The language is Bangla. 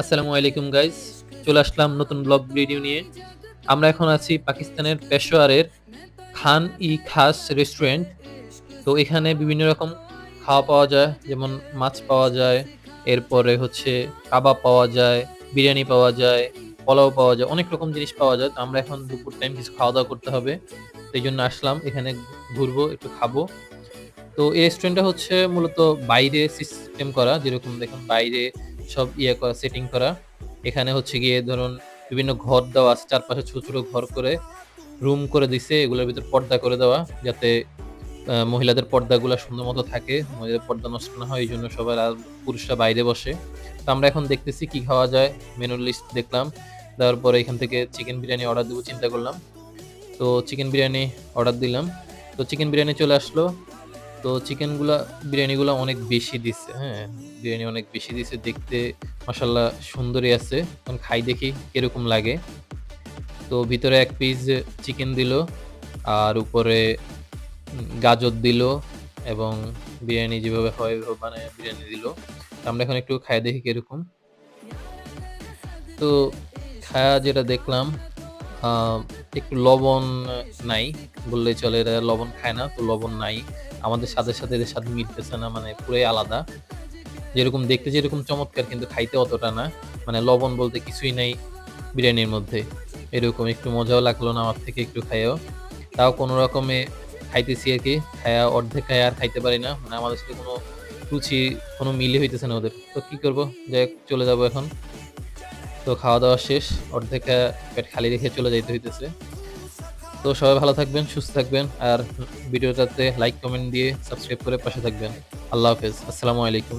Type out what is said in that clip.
আসসালামু আলাইকুম গাইস চলে আসলাম নতুন ব্লগ ভিডিও নিয়ে। আমরা এখন আছি পাকিস্তানের পেশোয়ারের খান ই খাস রেস্টুরেন্ট তো এখানে বিভিন্ন রকম খাওয়া পাওয়া যায়, যেমন মাছ পাওয়া যায়, এরপরে হচ্ছে কাবাব পাওয়া যায়, বিরিয়ানি পাওয়া যায়, পোলাও পাওয়া যায়, অনেক রকম জিনিস পাওয়া যায়। তো আমরা এখন দুপুর টাইম কিছু খাওয়া দাওয়া করতে হবে। সেই জন্য আসলাম, এখানে ঘুরবো, একটু খাব। তো এই রেস্টুরেন্টটা হচ্ছে মূলত বাইরে সিস্টেম করা, যেরকম দেখুন বাইরে সব ইয়ে করা সেটিং করা। এখানে হচ্ছে গিয়ে ধরুন বিভিন্ন ঘর দেওয়া আছে, চারপাশে ছোট ছোট ঘর করে রুম করে দিছে, এগুলোর ভিতর পর্দা করে দেওয়া, যাতে মহিলাদের পর্দাগুলো সুন্দর মতো থাকে, মহিলাদের পর্দা নষ্ট না হয় এই জন্য সবাই আর পুরুষরা বাইরে বসে। তো আমরা এখন দেখতেছি কি খাওয়া যায় মেনুর লিস্ট দেখলাম। দেওয়ার পরে এখান থেকে চিকেন বিরিয়ানি অর্ডার দেবো, চিন্তা করলাম। তো চিকেন বিরিয়ানি অর্ডার দিলাম। তো চিকেন বিরিয়ানি চলে আসলো। তো চিকেনগুলা, বিরিয়ানিগুলো অনেক বেশি দিচ্ছে হ্যাঁ? বিরিয়ানি অনেক বেশি দিচ্ছে দেখতে মাসাল্লাহ সুন্দরই আছে। এখন খাই দেখি কীরকম লাগে। তো ভিতরে এক পিস চিকেন দিল, আর উপরে গাজর দিল, এবং বিরিয়ানি যেভাবে হয় মানে বিরিয়ানি দিল। আমরা এখন একটু খাই দেখি কীরকম। তো খায়া যেটা দেখলাম একটু লবণ নাই বললে চলে, এরা লবণ খায় না, তো লবণ নাই। আমাদের সাথে সাথে এদের সাথে মিটতেছে না মানে পুরাই আলাদা। যেরকম দেখতে যেরকম চমৎকার, কিন্তু খাইতে অতটা না। মানে লবণ বলতে কিছুই নাই বিরিয়ানির মধ্যে। এরকম একটু মজাও লাগল না আমার থেকে একটু খাইও। তাও কোনো রকমে খাইতেছি আর কি। খায়া অর্ধেক খায় আর খাইতে পারি না। মানে আমাদের সাথে কোনো রুচি, কোনো মিলে হইতেছে না ওদের। তো কি করব? যাই চলে যাব এখন। তো খাওয়া দাওয়া শেষ। অর্ধেক পেট খালি রেখে চলে যাইতে হইতেছে। তো সবাই ভালো থাকবেন, সুস্থ থাকবেন, আর ভিডিওটাতে লাইক কমেন্ট দিয়ে সাবস্ক্রাইব করে পাশে থাকবেন। আল্লাহ হাফেজ, আসসালামু আলাইকুম।